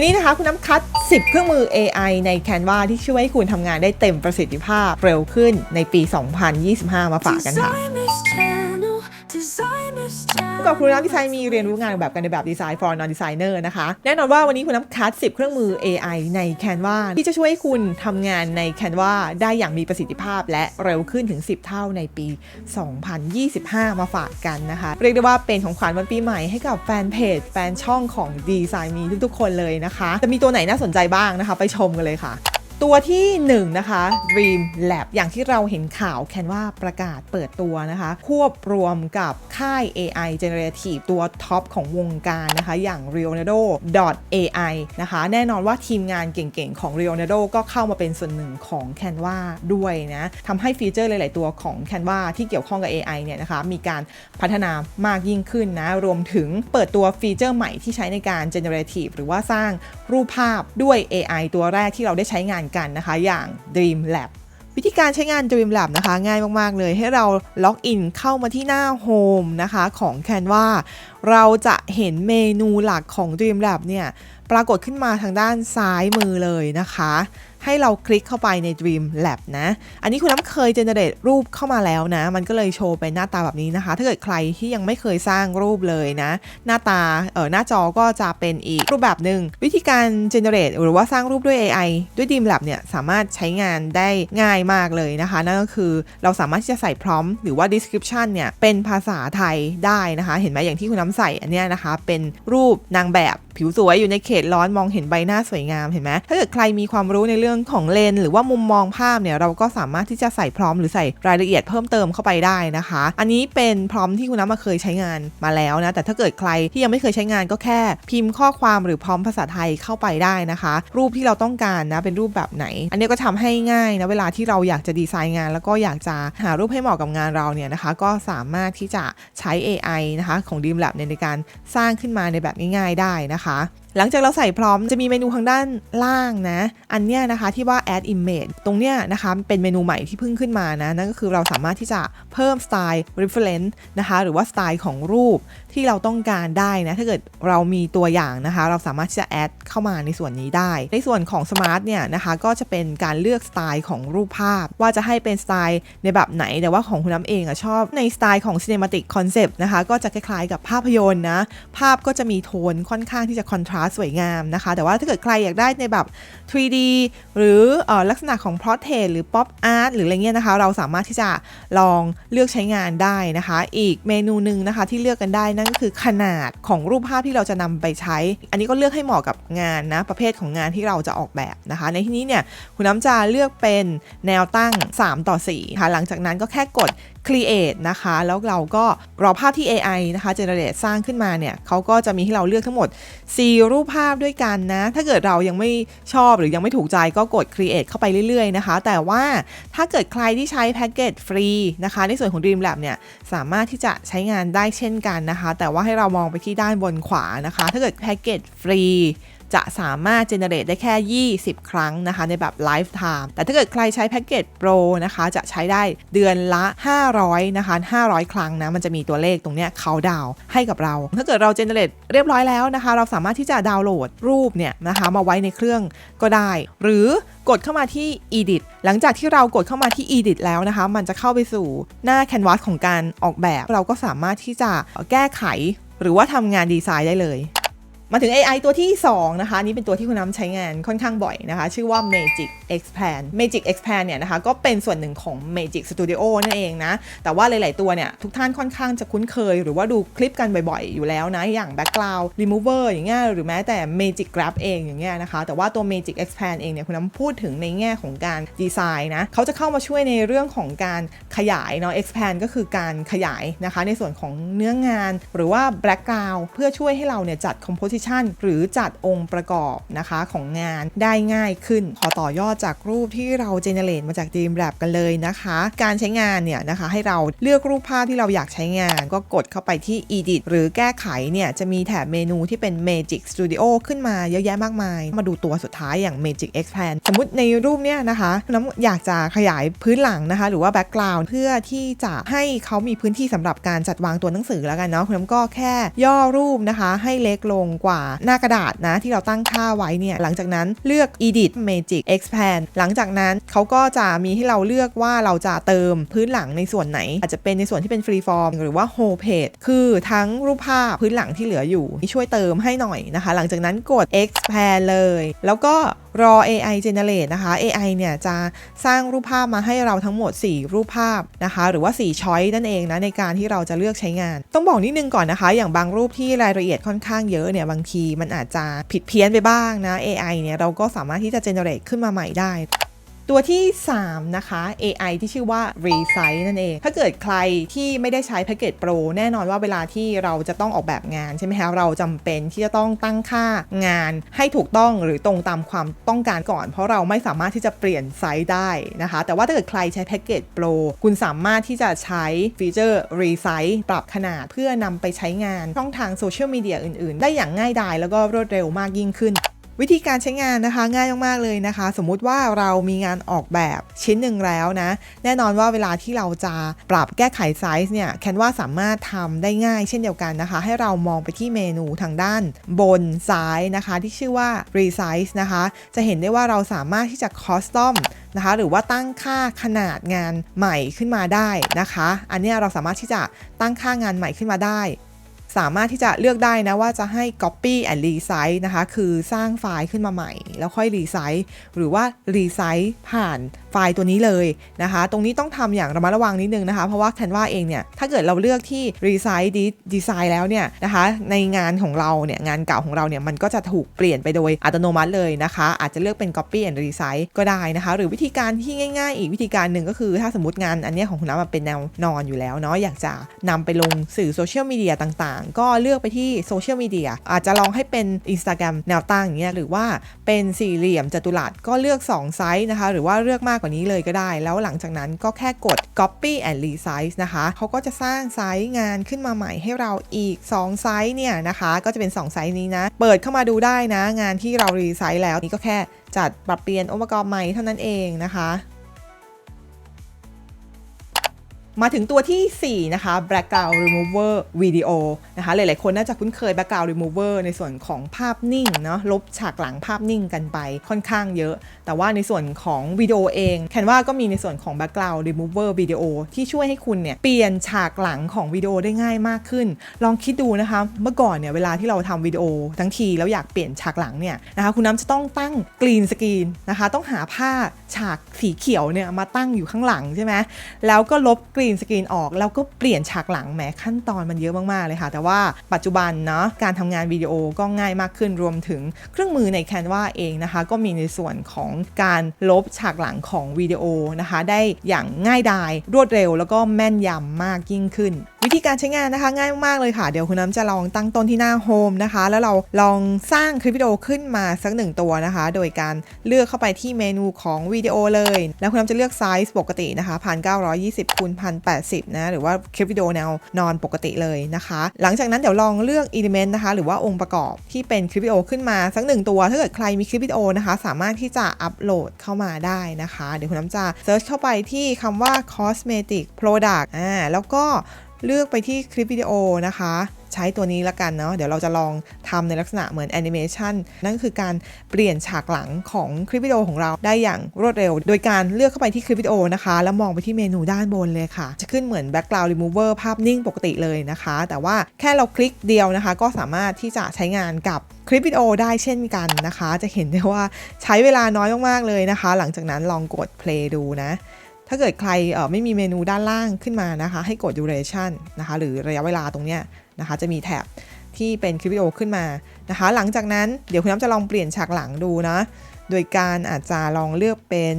วันนี้นะคะคุณน้ำคัด 10 เครื่องมือ AI ใน Canva ที่ช่วยให้คุณทำงานได้เต็มประสิทธิภาพเร็วขึ้นในปี 2025 มาฝากกันค่ะ Designers Channel, Designers พบกับคุณน้ำดีไซน์มีเรียนรู้งานแบบกันในแบบดีไซน์ for non designer นะคะ แน่นอนว่าวันนี้คุณน้ำคัด 10 เครื่องมือ AI ใน Canva ที่จะช่วยให้คุณทำงานใน Canva ได้อย่างมีประสิทธิภาพ และเร็วขึ้นถึง 10 เท่าในปี 2025 มาฝากกันนะคะ เรียกได้ว่าเป็นของขวัญวันปีใหม่ให้กับแฟนเพจแฟนช่องของดีไซน์มีทุกๆ คนเลยนะคะ จะมีตัวไหนน่าสนใจบ้างนะคะ ไปชมกันเลยค่ะ ตัวที่1นะคะ Dream Lab อย่างที่เราเห็นข่าวแคนว่าประกาศเปิดตัวนะคะ ควบรวมกับค่าย AI Generative ตัวท็อปของวงการนะคะ อย่าง Leonardo AI นะคะ แน่นอนว่าทีมงานเก่งๆ ของ Leonardo ก็เข้ามาเป็นส่วนหนึ่งของ Canva ด้วยนะทำให้ฟีเจอร์หลายๆ ตัวของ Canva ที่เกี่ยวข้องกับ AI เนี่ยนะคะ มีการพัฒนามากยิ่งขึ้นนะ รวมถึงเปิดตัวฟีเจอร์ใหม่ที่ใช้ในการ Generative หรือว่าสร้างรูปภาพด้วย AI ตัวแรกที่เราได้ใช้งานกันนะคะ อย่าง Dream Lab วิธีการใช้งาน Dream Lab นะคะ ง่ายมาก ๆ เลยให้เราล็อกอินเข้ามาที่หน้า Home นะคะของ Canva เราจะเห็นเมนูหลักของ Dream Lab เนี่ย ปรากฏขึ้นมาทางด้านซ้ายมือเลยนะคะ ให้เราคลิกเข้าไปใน Dream Lab นะ อันนี้คุณน้ำเคยเจเนเรตรูปเข้ามาแล้วนะ มันก็เลยโชว์เป็นหน้าตาแบบนี้นะคะ ถ้าเกิดใครที่ยังไม่เคยสร้างรูปเลยนะ หน้าตาเออหน้าจอก็จะเป็นอีกรูปแบบหนึ่งวิธีการเจเนเรตหรือว่าสร้างรูปด้วย AI ด้วย Dream Lab เนี่ยสามารถใช้งานได้ง่ายมากเลยนะคะ นั่นก็คือเราสามารถที่จะใส่พร้อมหรือว่า description เนี่ยเป็นภาษาไทยได้นะคะ เห็นไหมอย่างที่คุณน้ำใส่อันเนี้ยนะคะ เป็นรูปนางแบบ ผิวสวยอยู่ในเขตร้อนมองเห็นใบหน้าสวยงามเห็นไหมถ้าเกิดใครมีความรู้ในเรื่องของเลนส์หรือว่ามุมมองภาพเนี่ยเราก็สามารถที่จะใส่พร้อมหรือใส่รายละเอียดเพิ่มเติมเข้าไปได้นะคะ อันนี้เป็นพร้อมที่คุณน้ำมาเคยใช้งานมาแล้วนะแต่ถ้าเกิดใครที่ยังไม่เคยใช้งานก็แค่พิมพ์ข้อความหรือพร้อมภาษาไทยเข้าไปได้นะคะ รูปที่เราต้องการนะเป็นรูปแบบไหน อันนี้ก็ทำให้ง่ายนะเวลาที่เราอยากจะดีไซน์งาน แล้วก็อยากจะหารูปให้เหมาะกับงานเราเนี่ยนะคะ ก็สามารถที่จะใช้ AI นะคะของ Dream Lab ในการสร้างขึ้นมาในแบบง่ายๆได้นะคะนะคะ หลังจากเราใส่พร้อมจะมีเมนูทางด้านล่างนะ อันเนี้ยนะคะที่ว่า add image ตรงเนี้ยนะคะเป็นเมนูใหม่ที่เพิ่งขึ้นมานะนั่นก็คือเราสามารถที่จะเพิ่มสไตล์ reference นะคะ หรือว่าสไตล์ของรูปที่เราต้องการได้นะ ถ้าเกิดเรามีตัวอย่างนะคะ เราสามารถที่จะ add เข้ามาในส่วนนี้ได้ ในส่วนของ smart เนี่ยนะคะก็จะเป็นการเลือกสไตล์ของรูปภาพ ว่าจะให้เป็นสไตล์ในแบบไหนแต่ว่าของคุณน้ำเองอะชอบในสไตล์ของ cinematic concept นะคะก็จะคล้ายๆกับภาพยนตร์นะภาพก็จะมีโทนค่อนข้างที่จะคอนทราสต์สวยงามนะคะ แต่ว่าถ้าเกิดใครอยากได้ในแบบ 3D หรืออลักษณะของ portrait หรือ pop art หรืออะไรเงี้ยนะคะ เราสามารถที่จะลองเลือกใช้งานได้นะคะ อีกเมนูหนึ่งนะคะที่เลือกกันได้นั่นก็คือขนาดของรูปภาพที่เราจะนำไปใช้ อันนี้ก็เลือกให้เหมาะกับงานนะประเภทของงานที่เราจะออกแบบนะคะ ในที่นี้เนี่ยคุณน้ำจะเลือกเป็นแนวตั้ง 3 ต่อ4ค่ะหลังจากนั้นก็แค่กด create นะคะ แล้วเราก็รอภาพที่ AI นะคะ generate สร้างขึ้นมาเนี่ยเขาก็จะมีให้เราเลือกทั้งหมด 4 รูปภาพด้วยกันนะ ถ้าเกิดเรายังไม่ชอบหรือยังไม่ถูกใจก็กด create เข้าไปเรื่อยๆนะคะ แต่ว่าถ้าเกิดใครที่ใช้แพ็กเกจฟรีนะคะ ในส่วนของ Dream Lab เนี่ยสามารถที่จะใช้งานได้เช่นกันนะคะ แต่ว่าให้เรามองไปที่ด้านบนขวานะคะ ถ้าเกิดแพ็กเกจฟรี จะสามารถ generate ได้แค่ 20 ครั้งนะคะ ในแบบ lifetime แต่ถ้าเกิดใครใช้แพ็กเกจ Pro นะคะ จะใช้ได้เดือนละ 500 นะคะ 500 ครั้งนะ มันจะมีตัวเลขตรงเนี้ยเขาดาวให้กับเรา ถ้าเกิดเรา generate เรียบร้อยแล้วนะคะ เราสามารถที่จะดาวน์โหลดรูปเนี่ยนะคะ มาไว้ในเครื่องก็ได้ หรือกดเข้ามาที่ edit หลังจากที่เรากดเข้ามาที่ edit แล้วนะคะ มันจะเข้าไปสู่หน้า canvas ของการออกแบบ เราก็สามารถที่จะแก้ไข หรือว่าทำงานดีไซน์ได้เลย มาถึง AI ตัวที่ 2 นะคะนนี่เป็นตัวที่คุณน้ำใช้งานค่อนข้างบ่อยนะคะ ชื่อว่า Magic Expand Magic Expand เนี่ยนะคะก็เป็นส่วนหนึ่งของ Magic Studio นั่นเองนะ แต่ว่าหลาย ๆ ตัวเนี่ย ทุกท่านค่อนข้างจะคุ้นเคย หรือว่าดูคลิปกันบ่อย ๆ อยู่แล้วนะ อย่าง Background Remover อย่างเงี้ยหรือแม้แต่ Magic Grab เองอย่างเงี้ยนะคะ แต่ว่าตัว Magic Expand เองเนี่ยคุณน้ำพูดถึงในแง่ของการดีไซน์นะเขาจะเข้ามาช่วยในเรื่องของการขยายเนาะ Expand ก็คือการขยายนะคะในส่วนของเนื้องาน หรือว่า Background เพื่อช่วยให้เราเนี่ยจัด Composition หรือจัดองค์ประกอบนะคะของงานได้ง่ายขึ้นขอต่อยอดจากรูปที่เราเจเนเรตมาจาก Dream Lab กันเลยนะคะ การใช้งานเนี่ยนะคะให้เราเลือกรูปภาพที่เราอยากใช้งาน ก็กดเข้าไปที่ Edit หรือแก้ไขเนี่ยจะมีแถบเมนูที่เป็น Magic Studio ขึ้นมาเยอะแยะมากมาย มาดูตัวสุดท้ายอย่าง Magic Expand สมมติในรูปเนี่ยนะคะน้ำอยากจะขยายพื้นหลังนะคะ หรือว่า Background เพื่อที่จะให้เขามีพื้นที่สำหรับการจัดวางตัวหนังสือแล้วกันเนาะคุณน้ำก็แค่ย่อรูปนะคะ ให้เล็กลงกว่าว่าหน้ากระดาษนะที่เราตั้งค่าไว้เนี่ยหลังจากนั้นเลือก edit magic expand หลังจากนั้นเขาก็จะมีให้เราเลือกว่าเราจะเติมพื้นหลังในส่วนไหน อาจจะเป็นในส่วนที่เป็นฟรีฟอร์มหรือว่าโฮเพจคือทั้งรูปภาพพื้นหลังที่เหลืออยู่ช่วยเติมให้หน่อยนะคะ หลังจากนั้นกด expand เลย แล้วก็รอ AI generate นะคะ AI เนี่ยจะสร้างรูปภาพมาให้เราทั้งหมด 4 รูปภาพนะคะ หรือว่า 4 ช้อยนั่นเองนะในการที่เราจะเลือกใช้งาน ต้องบอกนิดนึงก่อนนะคะ อย่างบางรูปที่รายละเอียดค่อนข้างเยอะเนี่ยบางทีมันอาจจะผิดเพี้ยนไปบ้างนะ AI เนี่ยเราก็สามารถที่จะ generate ขึ้นมาใหม่ได้ ตัวที่ 3 นะคะ AI ที่ชื่อว่า Resize นั่นเอง ถ้าเกิดใครที่ไม่ได้ใช้แพ็กเกจโปรแน่นอนว่าเวลาที่เราจะต้องออกแบบงานใช่ไหมคะ เราจำเป็นที่จะต้องตั้งค่างานให้ถูกต้องหรือตรงตามความต้องการก่อน เพราะเราไม่สามารถที่จะเปลี่ยนไซส์ได้นะคะ แต่ว่าถ้าเกิดใครใช้แพ็กเกจโปรคุณสามารถที่จะใช้ฟีเจอร์ Resize ปรับขนาดเพื่อนำไปใช้งานช่องทางโซเชียลมีเดียอื่นๆ ได้อย่างง่ายดายแล้วก็รวดเร็วมากยิ่งขึ้น วิธีการใช้งานนะคะง่ายมากๆเลยนะคะ สมมุติว่าเรามีงานออกแบบชิ้นหนึ่งแล้วนะแน่นอนว่าเวลาที่เราจะปรับแก้ไขไซส์เนี่ยแคนวาสามารถทำได้ง่ายเช่นเดียวกันนะคะ ให้เรามองไปที่เมนูทางด้านบนซ้ายนะคะ ที่ชื่อว่า resize นะคะ จะเห็นได้ว่าเราสามารถที่จะ custom นะคะหรือว่าตั้งค่าขนาดงานใหม่ขึ้นมาได้นะคะ อันนี้เราสามารถที่จะตั้งค่างานใหม่ขึ้นมาได้ สามารถที่จะเลือกได้นะว่าจะให้ copy and resize นะคะ คือสร้างไฟล์ขึ้นมาใหม่ แล้วค่อย resize หรือว่า resize ผ่านไฟล์ตัวนี้เลยนะคะ ตรงนี้ต้องทำอย่างระมัดระวังนิดนึงนะคะ เพราะว่า Canva เองเนี่ย ถ้าเกิดเราเลือกที่ resize design แล้วเนี่ยนะคะ ในงานของเราเนี่ย งานเก่าของเราเนี่ย มันก็จะถูกเปลี่ยนไปโดยอัตโนมัติเลยนะคะ อาจจะเลือกเป็น copy and resize ก็ได้นะคะ หรือวิธีการที่ง่าย ๆ อีกวิธีการหนึ่งก็คือถ้าสมมติงานอันเนี้ยของคุณน้ำมันเป็นแนวนอนอยู่แล้วเนาะ อยากจะนำไปลงสื่อโซเชียลมีเดียต่างๆ ก็เลือกไปที่โซเชียลมีเดียอาจจะลองให้เป็น Instagram แนวตั้งอย่างเงี้ย หรือว่าเป็นสี่เหลี่ยมจัตุรัสก็เลือก2ไซส์นะคะ หรือว่าเลือกมากกว่านี้เลยก็ได้ แล้วหลังจากนั้นก็แค่กด copy and resize นะคะเขาก็จะสร้างไซส์งานขึ้นมาใหม่ให้เราอีก 2 ไซส์เนี่ยนะคะ ก็จะเป็น 2 ไซส์นี้นะ เปิดเข้ามาดูได้นะ งานที่เรา resize แล้วนี่ก็แค่จัดปรับเปลี่ยนองค์ประกอบใหม่เท่านั้นเองนะคะ มาถึงตัวทีสี่ 4 นะคะ background remover video นะคะ หลาย ๆ คนน่าจะคุ้นเคย background remover ในส่วนของภาพนิ่งเนาะลบฉากหลังภาพนิ่งกันไปค่อนข้างเยอะ แต่ว่าในส่วนของวิดีโอเองแคนว่าก็มีในส่วนของ background remover video ที่ช่วยให้คุณเนี่ยเปลี่ยนฉากหลังของวิดีโอได้ง่ายมากขึ้น ลองคิดดูนะคะ เมื่อก่อนเนี่ยเวลาที่เราทำวิดีโอทั้งทีแล้วอยากเปลี่ยนฉากหลังเนี่ยนะคะคุณน้ำจะต้องตั้งกรีนสกรีนนะคะ ต้องหาผ้าฉากสีเขียวเนี่ยมาตั้งอยู่ข้างหลังใช่ไหมแล้วก็ลบกรีนสกรีนออกแล้วก็เปลี่ยนฉากหลังแหมขั้นตอนมันเยอะมาก ๆ เลยค่ะ แต่ว่าปัจจุบันเนาะการทำงานวิดีโอก็ง่ายมากขึ้นรวมถึงเครื่องมือใน Canva เองนะคะ ก็มีในส่วนของการลบฉากหลังของวิดีโอนะคะ ได้อย่างง่ายดายรวดเร็ว แล้วก็แม่นยำมากยิ่งขึ้น วิธีการใช้งานนะคะ ง่ายมากเลยค่ะ เดี๋ยวคุณน้ำจะลองตั้งต้นที่หน้าโฮมนะคะ แล้วเราลองสร้างคลิปวิดีโอขึ้นมาสักหนึ่งตัวนะคะ โดยการเลือกเข้าไปที่เมนูของวิดีโอเลย แล้วคุณน้ำจะเลือกไซส์ปกตินะคะ1920คูณพั1080 นะ หรือว่าคลิปวิดีโอแนวนอนปกติเลยนะคะ หลังจากนั้นเดี๋ยวลองเลือกอิเลเมนต์นะคะ หรือว่าองค์ประกอบที่เป็นคลิปวิดีโอขึ้นมาสักหนึ่งตัว ถ้าเกิดใครมีคลิปวิดีโอนะคะ สามารถที่จะอัปโหลดเข้ามาได้นะคะ เดี๋ยวคุณน้ำจะเซิร์ชเข้าไปที่คำว่า cosmetic product อ่าแล้วก็เลือกไปที่คลิปวิดีโอนะคะ ใช้ตัวนี้ละกันเนาะเดี๋ยวเราจะลองทำในลักษณะเหมือนแอนิเมชันนั่นคือการเปลี่ยนฉากหลังของคลิปวิดีโอของเราได้อย่างรวดเร็ว โดยการเลือกเข้าไปที่คลิปวิดีโอนะคะ แล้วมองไปที่เมนูด้านบนเลยค่ะ จะขึ้นเหมือน background remover ภาพนิ่งปกติเลยนะคะ แต่ว่าแค่เราคลิกเดียวนะคะ ก็สามารถที่จะใช้งานกับคลิปวิดีโอได้เช่นกันนะคะ จะเห็นได้ว่าใช้เวลาน้อยมากๆเลยนะคะ หลังจากนั้นลองกด play ดูนะถ้าเกิดใครไม่มีเมนูด้านล่างขึ้นมานะคะ ให้กด duration นะคะ หรือระยะเวลาตรงเนี้ยนะคะ จะมีแท็บที่เป็นคลิปวิดีโอขึ้นมานะคะ หลังจากนั้นเดี๋ยวคุณน้ำจะลองเปลี่ยนฉากหลังดูนะ โดยการอาจจะลองเลือกเป็น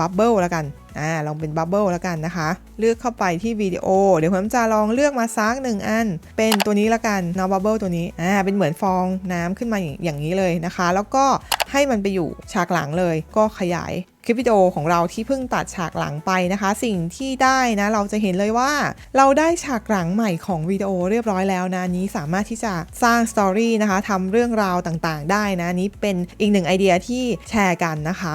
บับเบิลแล้วกัน อ่า ลองเป็นบับเบิลแล้วกันนะคะ เลือกเข้าไปที่วิดีโอ เดี๋ยวคุณน้ำจะลองเลือกมาซักหนึ่งอัน เป็นตัวนี้แล้วกันเนาะบับเบิลตัวนี้ อ่า เป็นเหมือนฟองน้ำขึ้นมาอย่างนี้เลยนะคะ แล้วก็ให้มันไปอยู่ฉากหลังเลย ก็ขยายคลิปวิดีโอของเราที่เพิ่งตัดฉากหลังไปนะคะ สิ่งที่ได้นะเราจะเห็นเลยว่า เราได้ฉากหลังใหม่ของวิดีโอเรียบร้อยแล้วนะนี้สามารถที่จะสร้างสตอรี่นะคะทำเรื่องราวต่างๆ ได้นะนนี้เป็นอีกหนึ่งไอเดียที่แชร์กันนะคะ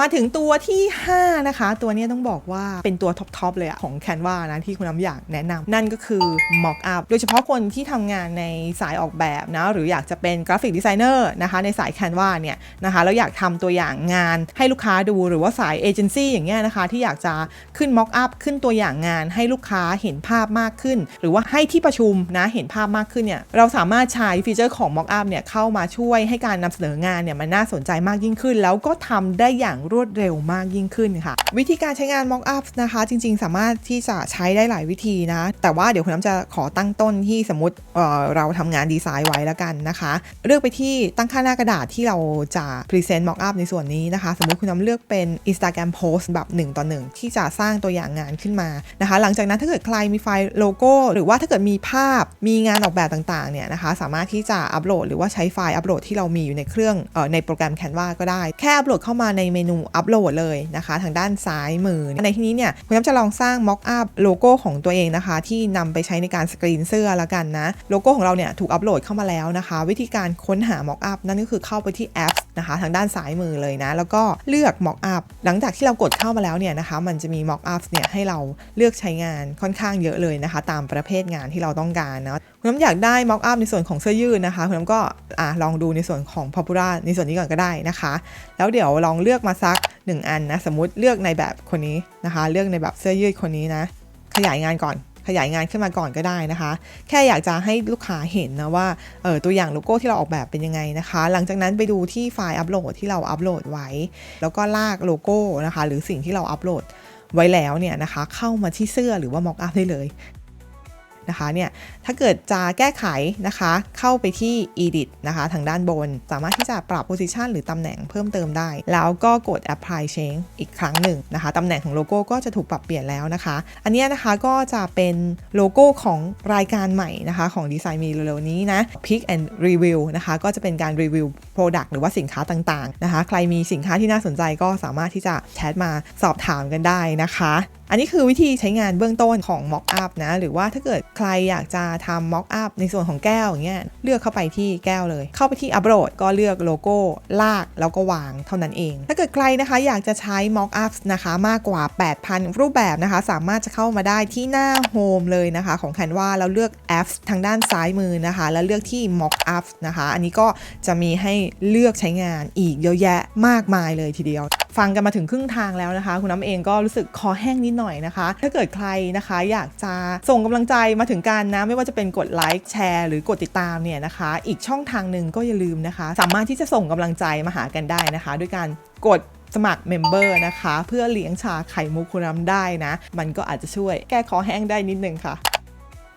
มาถึงตัวที่ 5 นะคะ ตัวนี้ต้องบอกว่าเป็นตัวท็อปๆเลยอะของ Canva นะที่คุณน้ำอยากแนะนำนั่นก็คือ Mock Up โดยเฉพาะคนที่ทำงานในสายออกแบบนะหรืออยากจะเป็นกราฟิกดีไซเนอร์นะคะในสาย Canva เนี่ยนะคะแล้วอยากทำตัวอย่างงานให้ลูกค้าดูหรือว่าสายเอเจนซี่อย่างเงี้ยนะคะ ที่อยากจะขึ้น Mock Up ขึ้นตัวอย่างงานให้ลูกค้าเห็นภาพมากขึ้น หรือว่าให้ที่ประชุมนะเห็นภาพมากขึ้นเนี่ยเราสามารถใช้ฟีเจอร์ของ Mock Up เนี่ยเข้ามาช่วยให้การนำเสนองานเนี่ยมันน่าสนใจมากยิ่งขึ้น แล้วก็ทำได้อย่างรวดเร็วมากยิ่งขึ้นค่ะ วิธีการใช้งาน Mock Up นะคะ จริง ๆ สามารถที่จะใช้ได้หลายวิธีนะ แต่ว่าเดี๋ยวคุณน้ำจะขอตั้งต้นที่สมมติเเราทำงานดีไซน์ไว้แล้วกันนะคะ เลือกไปที่ตั้งค่าหน้ากระดาษที่เราจะ Present Mock Up ในส่วนนี้นะคะ สมมติคุณน้ำเลือกเป็น Instagram Post แบบ1ต่อ1ที่จะสร้างตัวอย่างงานขึ้นมานะคะ หลังจากนั้นถ้าเกิดใครมีไฟล์โลโก้ หรือว่าถ้าเกิดมีภาพมีงานออกแบบต่างๆเนี่ยนะคะสามารถที่จะอัปโหลดหรือว่าใช้ไฟล์อัปโหลดที่เรามีอยู่ในเครื่องออในโปรแกรม Canva ก็ได้แค่อัปโหลดเข้ามาในเมนูอัปโหลดเลยนะคะ ทางด้านซ้ายมือ ในที่นี้เนี่ยคุณน้ำจะลองสร้าง Mock Up โลโก้ของตัวเองนะคะ ที่นำไปใช้ในการสกรีนเสื้อละกันนะ โลโก้ของเราเนี่ยถูกอัปโหลดเข้ามาแล้วนะคะ วิธีการค้นหา Mock Up นั่นก็คือเข้าไปที่แอปนะคะ ทางด้านซ้ายมือเลยนะ แล้วก็เลือก Mock Up หลังจากที่เรากดเข้ามาแล้วเนี่ยนะคะ มันจะมี Mock Up เนี่ยให้เราเลือกใช้งานค่อนข้างเยอะเลยนะคะ ตามประเภทงานที่เราต้องการนะคุณน้ำอยากได้ Mock Up ในส่วนของเสื้อยืดนะคะคุณน้ำก็อะลองดูในส่วนของ Popular ในส่วนนี้ก่อนก็ได้นะคะ แล้วเดี๋ยวลองเลือกมาสัก 1 อันนะสมมติเลือกในแบบคนนี้นะคะ เลือกในแบบเสื้อยืดคนนี้นะ ขยายงานก่อน ขยายงานขึ้นมาก่อนก็ได้นะคะ แค่อยากจะให้ลูกค้าเห็นนะว่าเออตัวอย่างโลโก้ที่เราออกแบบเป็นยังไงนะคะ หลังจากนั้นไปดูที่ไฟล์อัปโหลดที่เราอัปโหลดไว้ แล้วก็ลากโลโก้นะคะ หรือสิ่งที่เราอัปโหลดไว้แล้วเนี่ยนะคะ เข้ามาที่เสื้อหรือว่า mock up ได้เลยนะคะเนี่ย ถ้าเกิดจะแก้ไขนะคะ เข้าไปที่ edit นะคะ ทางด้านบน สามารถที่จะปรับ position หรือตำแหน่งเพิ่มเติมได้ แล้วก็กด apply change อีกครั้งหนึ่งนะคะ ตำแหน่งของโลโก้ก็จะถูกปรับเปลี่ยนแล้วนะคะ อันนี้นะคะก็จะเป็นโลโก้ของรายการใหม่นะคะของดีไซน์มีเร็วๆนี้นะ pick and review นะคะ ก็จะเป็นการรีวิว product หรือว่าสินค้าต่างๆนะคะ ใครมีสินค้าที่น่าสนใจก็สามารถที่จะแชทมาสอบถามกันได้นะคะ อันนี้คือวิธีใช้งานเบื้องต้นของ Mock Up นะ หรือว่าถ้าเกิดใครอยากจะทำ Mock Up ในส่วนของแก้วอย่างเงี้ยเลือกเข้าไปที่แก้วเลย เข้าไปที่ Upload ก็เลือกโลโก้ลากแล้วก็วางเท่านั้นเอง ถ้าเกิดใครนะคะอยากจะใช้ Mock Up นะคะมากกว่า 8,000 รูปแบบนะคะ สามารถจะเข้ามาได้ที่หน้า Home เลยนะคะ ของ Canva แล้วเลือก Apps ทางด้านซ้ายมือนะคะ แล้วเลือกที่ Mock Up นะคะ อันนี้ก็จะมีให้เลือกใช้งานอีกเยอะแยะมากมายเลยทีเดียว ฟังกันมาถึงครึ่งทางแล้วนะคะ คุณน้ำเองก็รู้สึกคอแห้งนิดหน่อยนะคะ ถ้าเกิดใครนะคะ อยากจะส่งกำลังใจมาถึงการนะไม่ว่าจะเป็นกดไลค์แชร์หรือกดติดตามเนี่ยนะคะ อีกช่องทางหนึ่งก็อย่าลืมนะคะ สามารถที่จะส่งกำลังใจมาหากันได้นะคะ ด้วยการกดสมัครเมมเบอร์นะคะ เพื่อเลี้ยงชาไข่มุกคุณน้ำได้นะ มันก็อาจจะช่วยแก้คอแห้งได้นิดนึงค่ะ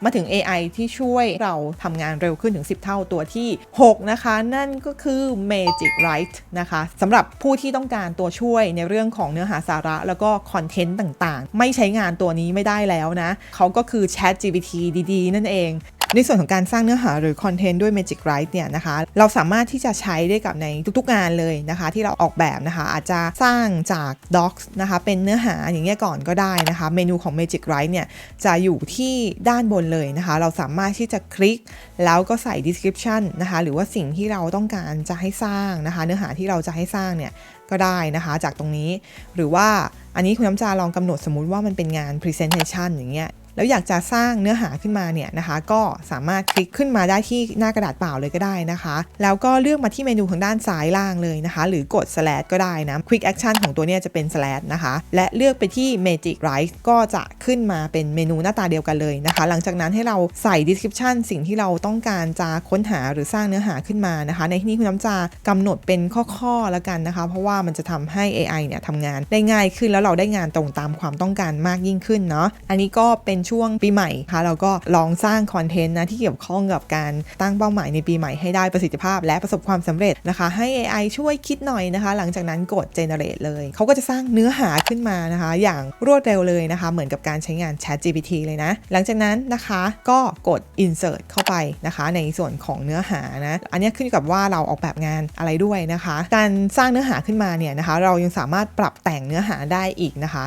มาถึง AI ที่ช่วยเราทำงานเร็วขึ้นถึง 10 เท่าตัวที่ 6 นะคะ นั่นก็คือ Magic Write นะคะสำหรับผู้ที่ต้องการตัวช่วยในเรื่องของเนื้อหาสาระ แล้วก็คอนเทนต์ต่างๆ ไม่ใช้งานตัวนี้ไม่ได้แล้วนะ เขาก็คือ Chat GPT ดีๆ นั่นเอง ในส่วนของการสร้างเนื้อหาหรือคอนเทนต์ด้วย Magic Write เนี่ยนะคะ เราสามารถที่จะใช้ได้กับในทุกๆงานเลยนะคะ ที่เราออกแบบนะคะ อาจจะสร้างจาก Docs นะคะ เป็นเนื้อหาอย่างเงี้ยก่อนก็ได้นะคะ เมนูของ Magic Write เนี่ยจะอยู่ที่ด้านบนเลยนะคะ เราสามารถที่จะคลิก แล้วก็ใส่ description นะคะ หรือว่าสิ่งที่เราต้องการจะให้สร้างนะคะ เนื้อหาที่เราจะให้สร้างเนี่ยก็ได้นะคะจากตรงนี้หรือว่าอันนี้คุณน้ำจาลองกำหนดสมมุติว่ามันเป็นงาน presentation อย่างเงี้ย แล้วอยากจะสร้างเนื้อหาขึ้นมาเนี่ยนะคะ ก็สามารถคลิกขึ้นมาได้ที่หน้ากระดาษเปล่าเลยก็ได้นะคะ แล้วก็เลือกมาที่เมนูทางด้านซ้ายล่างเลยนะคะ หรือกด slash ก็ได้นะ quick action ของตัวเนี้ยจะเป็น slash นะคะ และเลือกไปที่ magic write ก็จะขึ้นมาเป็นเมนูหน้าตาเดียวกันเลยนะคะ หลังจากนั้นให้เราใส่ description สิ่งที่เราต้องการจะค้นหาหรือสร้างเนื้อหาขึ้นมานะคะ ในที่นี้คุณน้ำจะกำหนดเป็นข้อๆแล้วกันนะคะ เพราะว่ามันจะทำให้ AI เนี่ยทำงานได้ง่ายขึ้นแล้วเราได้งานตรงตามความต้องการมากยิ่งขึ้นเนาะอันนี้ก็เป็นช่วงปีใหม่ค่ะเราก็ลองสร้างคอนเทนต์นะที่เกี่ยวข้องกับการตั้งเป้าหมายในปีใหม่ให้ได้ประสิทธิภาพ และประสบความสำเร็จนะคะ ให้ AI ช่วยคิดหน่อยนะคะ หลังจากนั้นกด generate เลย เขาก็จะสร้างเนื้อหาขึ้นมานะคะ อย่างรวดเร็วเลยนะคะ เหมือนกับการใช้งาน Chat GPT เลยนะ หลังจากนั้นนะคะก็กด insert เข้าไปนะคะ ในส่วนของเนื้อหานะ อันนี้ขึ้นอยู่กับว่าเราออกแบบงานอะไรด้วยนะคะ การสร้างเนื้อหาขึ้นมาเนี่ยนะคะ เรายังสามารถปรับแต่งเนื้อหาได้อีกนะคะ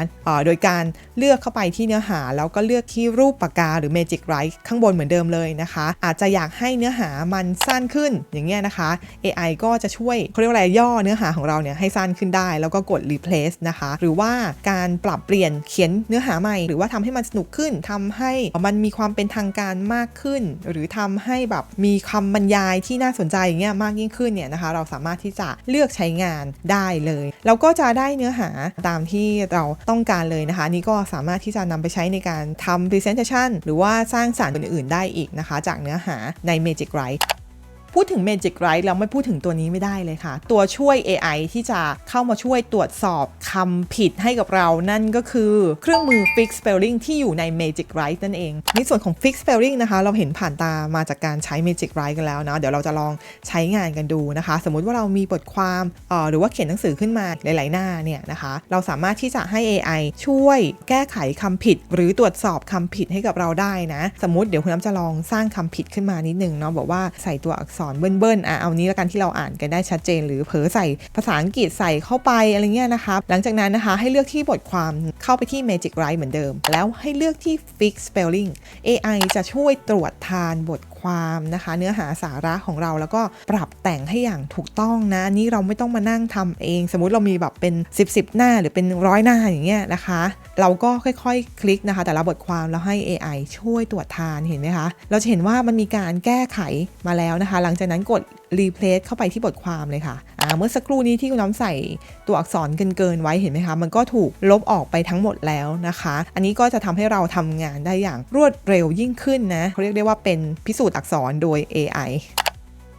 โดยการเลือกเข้าไปที่เนื้อหาแล้วก็เลือกอกที่รูปปากกาหรือ Magic Write ข้างบนเหมือนเดิมเลยนะคะ อาจจะอยากให้เนื้อหามันสั้นขึ้นอย่างเงี้ยนะคะ AI ก็จะช่วยเขาเรียกว่าอะไรย่อเนื้อหาของเราเนี่ยให้สั้นขึ้นได้ แล้วก็กด replace นะคะ หรือว่าการปรับเปลี่ยนเขียนเนื้อหาใหม่ หรือว่าทำให้มันสนุกขึ้นทำให้มันมีความเป็นทางการมากขึ้น หรือทำให้แบบมีคำบรรยายที่น่าสนใจอย่างเงี้ยมากยิ่งขึ้นเนี่ยนะคะ เราสามารถที่จะเลือกใช้งานได้เลยเราก็จะได้เนื้อหาตามที่เราต้องการเลยนะคะ นี่ก็สามารถที่จะนำไปใช้ในการทำทำ presentation หรือว่าสร้างสารรค์อื่นๆ ได้อีกนะคะ จากเนื้อหาใน Magic Write พูดถึง Magic Write เราไม่พูดถึงตัวนี้ไม่ได้เลยค่ะ ตัวช่วย AI ที่จะเข้ามาช่วยตรวจสอบคำผิดให้กับเรานั่นก็คือเครื่องมือ Fix Spelling ที่อยู่ใน Magic Write นั่นเอง ในส่วนของ Fix Spelling นะคะ เราเห็นผ่านตามาจากการใช้ Magic Write กันแล้วเนาะเดี๋ยวเราจะลองใช้งานกันดูนะคะ สมมุติว่าเรามีบทความออหรือว่าเขียนหนังสือขึ้นมาหลาย ๆ หน้าเนี่ยนะคะ เราสามารถที่จะให้ AI ช่วยแก้ไขคำผิด หรือตรวจสอบคำผิดให้กับเราได้นะ สมมติเดี๋ยวคุณน้ำจะลองสร้างคำผิดขึ้นมานิดนึงเนาะบอกว่าใส่ตัวอักษรเบิ้ลๆอะเอานี้แล้วกันที่เราอ่านกันได้ชัดเจน หรือเผลอใส่ภาษาอังกฤษใส่เข้าไปอะไรเงี้ยนะคะหลังจากนั้นนะคะให้เลือกที่บทความเข้าไปที่ Magic Write เหมือนเดิม แล้วให้เลือกที่ Fix Spelling AI จะช่วยตรวจทานบทความนะคะ เนื้อหาสาระของเราแล้วก็ปรับแต่งให้อย่างถูกต้องนะอันนี้เราไม่ต้องมานั่งทำเอง สมมุติเรามีแบบเป็น 10บสหน้าหรือเป็นร้อยหน้าอย่างเงี้ยนะคะ เราก็ค่อยๆ คลิกนะคะ แต่ละบทความแล้วให้ AI ช่วยตรวจทานเห็นไหมคะ เราจะเห็นว่ามันมีการแก้ไขมาแล้วนะคะ หลังจากนั้นกด replace เข้าไปที่บทความเลยค่ะอ่าเมื่อสักครู่นี้ที่คุณน้ำใส่ตัวอักษรเกินๆไว้เห็นไหมคะ มันก็ถูกลบออกไปทั้งหมดแล้วนะคะ อันนี้ก็จะทำให้เราทำงานได้อย่างรวดเร็วยิ่งขึ้นนะเขาเรียกได้ว่าเป็นพิสูจน์อักษรโดย AI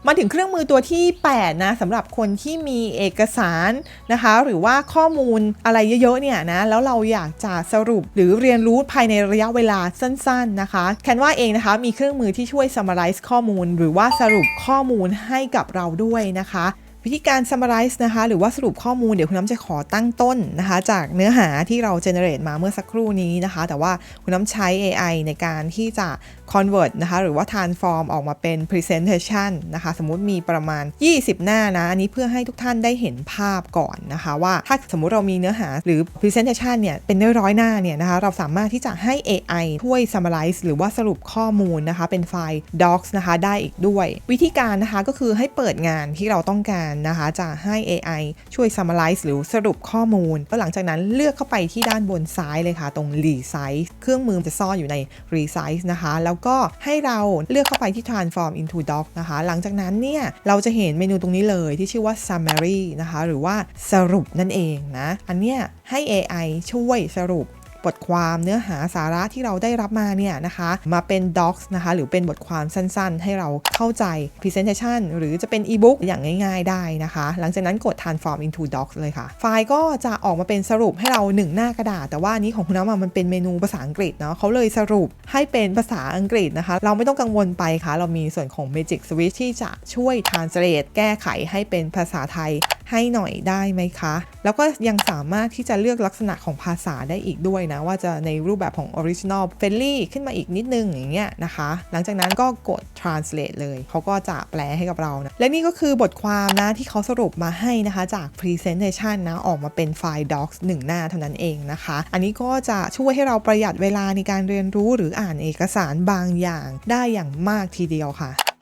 มาถึงเครื่องมือตัวที่ 8 นะสำหรับคนที่มีเอกสารนะคะ หรือว่าข้อมูลอะไรเยอะๆเนี่ยนะแล้วเราอยากจะสรุปหรือเรียนรู้ภายในระยะเวลาสั้นๆนะคะแคนวาเองนะคะมีเครื่องมือที่ช่วย summarize ข้อมูล หรือว่าสรุปข้อมูลให้กับเราด้วยนะคะวิธีการ summarize นะคะ หรือว่าสรุปข้อมูลเดี๋ยวคุณน้ำจะขอตั้งต้นนะคะ จากเนื้อหาที่เรา generate มาเมื่อสักครู่นี้นะคะ แต่ว่าคุณน้ำใช้ AI ในการที่จะ convert นะคะหรือว่า transform ออกมาเป็น presentation นะคะสมมุติมีประมาณ 20 หน้านะ อันนี้เพื่อให้ทุกท่านได้เห็นภาพก่อนนะคะ ว่าถ้าสมมุติเรามีเนื้อหาหรือ presentation เนี่ยเป็นร้อยหน้าเนี่ยนะคะเราสามารถที่จะให้ AI ช่วย summarize หรือว่าสรุปข้อมูลนะคะเป็นไฟล์ docs นะคะได้อีกด้วย วิธีการนะคะก็คือให้เปิดงานที่เราต้องการนะคะจะให้ AI ช่วย summarize หรือสรุปข้อมูลแล้วหลังจากนั้นเลือกเข้าไปที่ด้านบนซ้ายเลยค่ะ ตรง resize เครื่องมือจะซ่อนอยู่ใน resize นะคะแล้วก็ให้เราเลือกเข้าไปที่ transform into doc นะคะ หลังจากนั้นเนี่ย เราจะเห็นเมนูตรงนี้เลยที่ชื่อว่า summary นะคะ หรือว่าสรุปนั่นเองนะ อันเนี้ยให้ AI ช่วยสรุป บทความเนื้อหาสาระที่เราได้รับมาเนี่ยนะคะมาเป็น docs นะคะหรือเป็นบทความสั้นๆ ให้เราเข้าใจ presentation หรือจะเป็น ebook อย่างง่าย ๆ ได้นะคะ หลังจากนั้นกด transform into docs เลยค่ะ ไฟล์ก็จะออกมาเป็นสรุปให้เรา 1 หน้ากระดาษ แต่ว่านี้ของคุณน้ำมันเป็นเมนูภาษาอังกฤษเนาะเขาเลยสรุปให้เป็นภาษาอังกฤษนะคะ เราไม่ต้องกังวลไปค่ะ เรามีส่วนของ Magic Switch ที่จะช่วย translate แก้ไขให้เป็นภาษาไทยให้หน่อยได้ไหมคะ แล้วก็ยังสามารถที่จะเลือกลักษณะของภาษาได้อีกด้วยนะว่าจะในรูปแบบของ original friendly ขึ้นมาอีกนิดนึงอย่างเงี้ยนะคะ หลังจากนั้นก็กด translate เลย เขาก็จะแปลให้กับเรานะ และนี่ก็คือบทความนะที่เขาสรุปมาให้นะคะจาก presentation นะ ออกมาเป็นไฟล์ docs หนึ่งหน้าเท่านั้นเองนะคะ อันนี้ก็จะช่วยให้เราประหยัดเวลาในการเรียนรู้หรืออ่านเอกสารบางอย่างได้อย่างมากทีเดียวค่ะ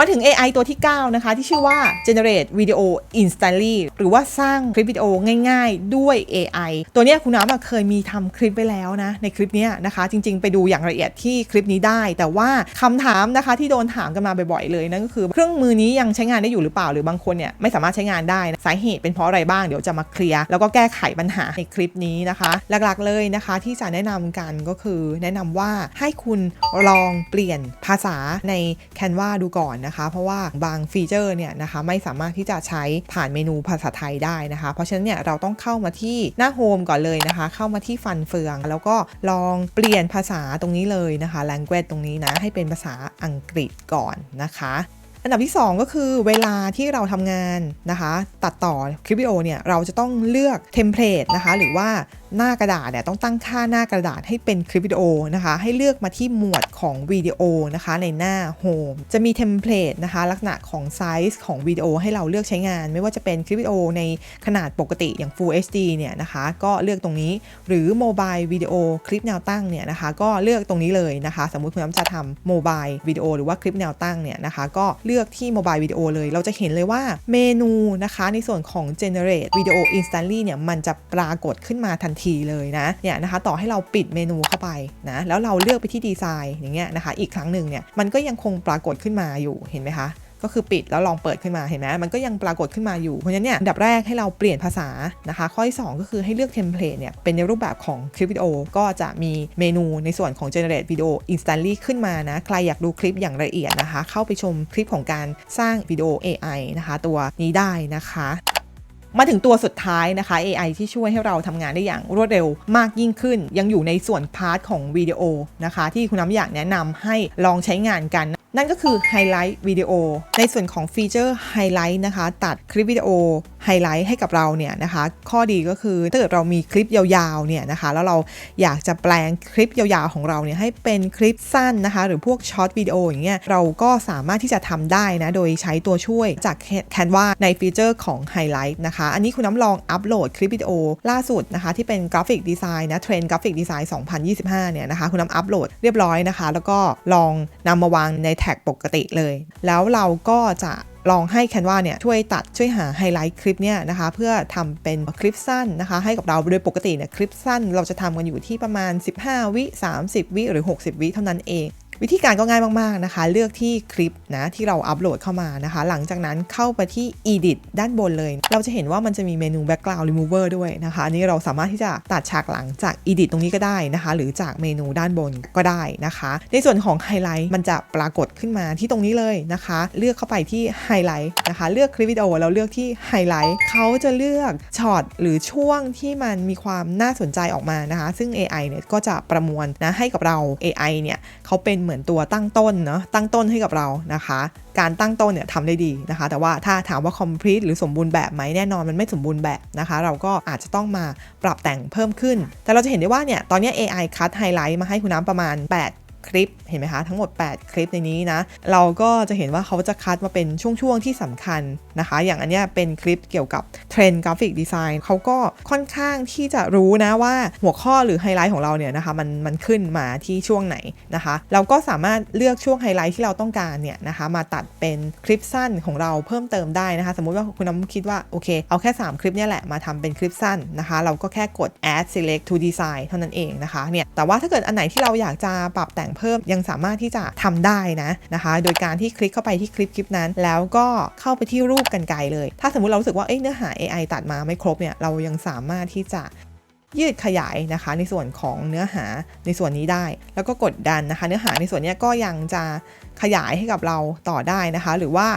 มาถึง AI ตัวที่ 9 นะคะ ที่ชื่อว่า generate video instantly หรือว่าสร้างคลิปวิดีโอง่ายๆ ด้วย AI ตัวนี้คุณน้ำเคยมีทำคลิปไปแล้วนะ ในคลิปนี้นะคะ จริงๆ ไปดูอย่างละเอียดที่คลิปนี้ได้ แต่ว่าคำถามนะคะที่โดนถามกันมาบ่อยๆ เลยนั่นก็คือเครื่องมือนี้ยังใช้งานได้อยู่หรือเปล่า หรือบางคนเนี่ยไม่สามารถใช้งานได้นะสาเหตุเป็นเพราะอะไรบ้างเดี๋ยวจะมาเคลียร์แล้วก็แก้ไขปัญหาในคลิปนี้นะคะ หลักๆเลยนะคะที่จะแนะนำกันก็คือ แนะนำว่าให้คุณลองเปลี่ยนภาษาใน Canva ดูก่อนนะคะ เพราะว่าบางฟีเจอร์เนี่ยนะคะไม่สามารถที่จะใช้ผ่านเมนูภาษาไทยได้นะคะ เพราะฉะนั้นเนี่ยเราต้องเข้ามาที่หน้าโฮมก่อนเลยนะคะ เข้ามาที่ฟันเฟือง แล้วก็ลองเปลี่ยนภาษาตรงนี้เลยนะคะ language ตรงนี้นะให้เป็นภาษาอังกฤษก่อนนะคะอันดับที่ 2 ก็คือเวลาที่เราทำงานนะคะ ตัดต่อคลิปวิดีโอเนี่ย เราจะต้องเลือกเทมเพลตนะคะ หรือว่าหน้ากระดาษเนี่ยต้องตั้งค่าหน้ากระดาษให้เป็นคลิปวิดีโอนะคะ ให้เลือกมาที่หมวดของวิดีโอนะคะในหน้า Home จะมีเทมเพลตนะคะ ลักษณะของไซส์ของวิดีโอให้เราเลือกใช้งาน ไม่ว่าจะเป็นคลิปวิดีโอในขนาดปกติอย่าง Full HD เนี่ยนะคะก็เลือกตรงนี้หรือโมบายวิดีโอคลิปแนวตั้งเนี่ยนะคะก็เลือกตรงนี้เลยนะคะ สมมุติคุณน้ำจะทำโมบายวิดีโอหรือว่าคลิปแนวตั้งเนี่ยนะคะก็เลือกที่โมบายวิดีโอเลย เราจะเห็นเลยว่าเมนูนะคะในส่วนของ generate video instantly เนี่ยมันจะปรากฏขึ้นมาทันทีเลยนะเนี่ยนะคะต่อให้เราปิดเมนูเข้าไปนะแล้วเราเลือกไปที่ดีไซน์อย่างเงี้ยนะคะอีกครั้งหนึ่งเนี่ยมันก็ยังคงปรากฏขึ้นมาอยู่เห็นไหมคะก็คือปิดแล้วลองเปิดขึ้นมาเห็นไหมมันก็ยังปรากฏขึ้นมาอยู่ เพราะฉะนั้นเนี่ยอันดับแรกให้เราเปลี่ยนภาษานะคะ ข้อที่2ก็คือให้เลือกเทมเพลตเนี่ยเป็นในรูปแบบของคลิปวิดีโอ ก็จะมีเมนูในส่วนของ generate video instantly ขึ้นมานะ ใครอยากดูคลิปอย่างละเอียดนะคะ เข้าไปชมคลิปของการสร้างวิดีโอ AI นะคะ ตัวนี้ได้นะคะ มาถึงตัวสุดท้ายนะคะ AI ที่ช่วยให้เราทำงานได้อย่างรวดเร็วมากยิ่งขึ้น ยังอยู่ในส่วนพาร์ทของวิดีโอนะคะ ที่คุณน้ำอยากแนะนำให้ลองใช้งานกันนั่นก็คือไฮไลท์วิดีโอในส่วนของฟีเจอร์ไฮไลท์นะคะ ตัดคลิปวิดีโอไฮไลท์ให้กับเราเนี่ยนะคะข้อดีก็คือถ้าเกิดเรามีคลิปยาวๆเนี่ยนะคะแล้วเราอยากจะแปลงคลิปยาวๆของเราเนี่ยให้เป็นคลิปสั้นนะคะหรือพวกช็อตวิดีโออย่างเงี้ยเราก็สามารถที่จะทำได้นะโดยใช้ตัวช่วยจาก Canva ในฟีเจอร์ของไฮไลท์นะคะอันนี้คุณน้ำลองอัปโหลดคลิปวิดีโอล่าสุดนะคะที่เป็นกราฟิกดีไซน์นะเทรนกราฟิกดีไซน์ 2025 เนี่ยนะคะคุณน้ำอัปโหลดเรียบร้อยนะคะ แล้วก็ลองนำมาวางในแท็กปกติเลย แล้วเราก็จะ ลองให้แคนวาเนี่ยช่วยตัดช่วยหาไฮไลท์คลิปเนี่ยนะคะเพื่อทำเป็นคลิปสั้นนะคะให้กับเราโดยปกติเนี่ยคลิปสั้น เราจะทำกันอยู่ที่ประมาณ 15 วิ 30 วิหรือ 60 วิเท่านั้นเอง วิธีการก็ง่ายมากๆนะคะ เลือกที่คลิปนะที่เราอัปโหลดเข้ามานะคะ หลังจากนั้นเข้าไปที่ edit ด้านบนเลย เราจะเห็นว่ามันจะมีเมนู background remover ด้วยนะคะอันนี้เราสามารถที่จะตัดฉากหลังจาก edit ตรงนี้ก็ได้นะคะ หรือจากเมนูด้านบนก็ได้นะคะ ในส่วนของไฮไลท์มันจะปรากฏขึ้นมาที่ตรงนี้เลยนะคะ เลือกเข้าไปที่ไฮไลท์นะคะ เลือกคลิปวิดีโอแล้วเลือกที่ไฮไลท์เขาจะเลือกช็อตหรือช่วงที่มันมีความน่าสนใจออกมานะคะ ซึ่ง AI เนี่ยก็จะประมวลนะให้กับเรา AI เนี่ยเขาเป็นเหมือนตัวตั้งต้นเนาะตั้งต้นให้กับเรานะคะ การตั้งต้นเนี่ยทำได้ดีนะคะ แต่ว่าถ้าถามว่า complete หรือสมบูรณ์แบบไหมแน่นอนมันไม่สมบูรณ์แบบนะคะ เราก็อาจจะต้องมาปรับแต่งเพิ่มขึ้น แต่เราจะเห็นได้ว่าเนี่ยตอนนี้ AI คัดไฮไลท์มาให้คุณน้ำประมาณ 8 คลิปเห็นไหมคะทั้งหมด 8 คลิปในนี้นะเราก็จะเห็นว่าเขาจะคัดมาเป็นช่วงๆที่สำคัญนะคะ อย่างอันเนี้ยเป็นคลิปเกี่ยวกับเทรนด์กราฟิกดีไซน์เขาก็ค่อนข้างที่จะรู้นะว่าหัวข้อหรือไฮไลท์ของเราเนี่ยนะคะมันมันขึ้นมาที่ช่วงไหนนะคะ เราก็สามารถเลือกช่วงไฮไลท์ที่เราต้องการเนี่ยนะคะมาตัดเป็นคลิปสั้นของเราเพิ่มเติมได้นะคะ สมมุติว่าคุณน้ำคิดว่าโอเคเอาแค่ 3 คลิปเนี่ยแหละมาทำเป็นคลิปสั้นนะคะ เราก็แค่กด add select to design เท่านั้นเองนะคะเนี่ยแต่ว่าถ้าเกิดอันไหนที่เราอยากจะปรับแต่งเพิ่มยังสามารถที่จะทำได้นะนะคะ โดยการที่คลิกเข้าไปที่คลิปคลิปนั้น แล้วก็เข้าไปที่รูปกันไกลเลย ถ้าสมมติเรารู้สึกว่าเอ้ยเนื้อหา AI ตัดมาไม่ครบเนี่ยเรายังสามารถที่จะยืดขยายนะคะ ในส่วนของเนื้อหาในส่วนนี้ได้ แล้วก็กดดันนะคะ เนื้อหาในส่วนนี้ก็ยังจะขยายให้กับเราต่อได้นะคะ หรือว่า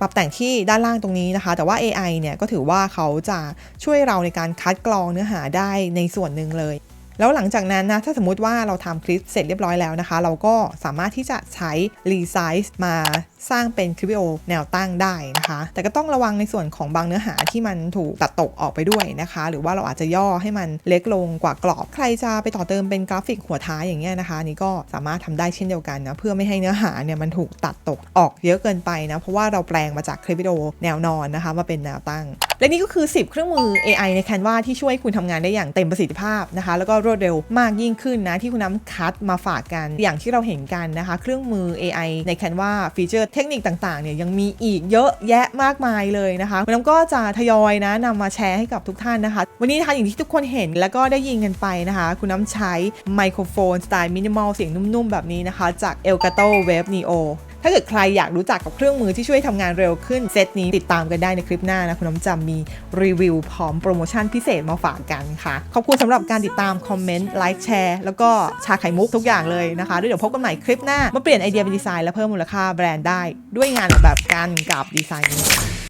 ปรับแต่งที่ด้านล่างตรงนี้นะคะ แต่ว่า AI เนี่ยก็ถือว่าเขาจะช่วยเราในการคัดกรองเนื้อหาได้ในส่วนหนึ่งเลย แล้วหลังจากนั้นนะถ้าสมมุติว่าเราทำคลิปเสร็จเรียบร้อยแล้วนะคะ เราก็สามารถที่จะใช้ resize มา สร้างเป็นคลิปวิดีโอแนวตั้งได้นะคะ แต่ก็ต้องระวังในส่วนของบางเนื้อหาที่มันถูกตัดตกออกไปด้วยนะคะ หรือว่าเราอาจจะย่อให้มันเล็กลงกว่ากรอบ ใครจะไปต่อเติมเป็นกราฟิกหัวท้ายอย่างเงี้ยนะคะ นี่ก็สามารถทำได้เช่นเดียวกันนะเพื่อไม่ให้เนื้อหาเนี่ยมันถูกตัดตกออกเยอะเกินไปนะเพราะว่าเราแปลงมาจากคลิปวิดีโอแนวนอนนะคะมาเป็นแนวตั้ง และนี่ก็คือ 10 เครื่องมือ AI ใน Canva ที่ช่วยคุณทำงานได้อย่างเต็มประสิทธิภาพนะคะ แล้วก็รวดเร็วมากยิ่งขึ้นนะที่คุณน้ำคัดมาฝากกัน อย่างที่เราเห็นกันนะคะ เครื่องมือ AI ใน Canva ฟีเจอร์เทคนิคต่างๆเนี่ยยังมีอีกเยอะแยะมากมายเลยนะคะวันน้ำก็จะทยอยนะนำมาแชร์ให้กับทุกท่านนะคะ วันนี้นะคะอย่างที่ทุกคนเห็นแล้วก็ได้ยินกันไปนะคะ คุณน้ำใช้ไมโครโฟนสไตล์มินิมอลเสียงนุ่มๆ แบบนี้นะคะ จาก Elgato Wave Neo ถ้าเกิดใครอยากรู้จักกับเครื่องมือที่ช่วยทำงานเร็วขึ้นเซตนี้ติดตามกันได้ในคลิปหน้านะคุณน้ำจำมีรีวิวพร้อมโปรโมชั่นพิเศษมาฝากกันค่ะ ขอบคุณสำหรับการติดตามคอมเมนต์ไลค์แชร์แล้วก็ชาไข่มุกทุกอย่างเลยนะคะด้วยเดี๋ยวพบกันใหม่คลิปหน้ามาเปลี่ยนไอเดียเป็นดีไซน์และเพิ่มมูลค่าแบรนด์ได้ ด้วยงานออกแบบกันกับดีไซน์นี้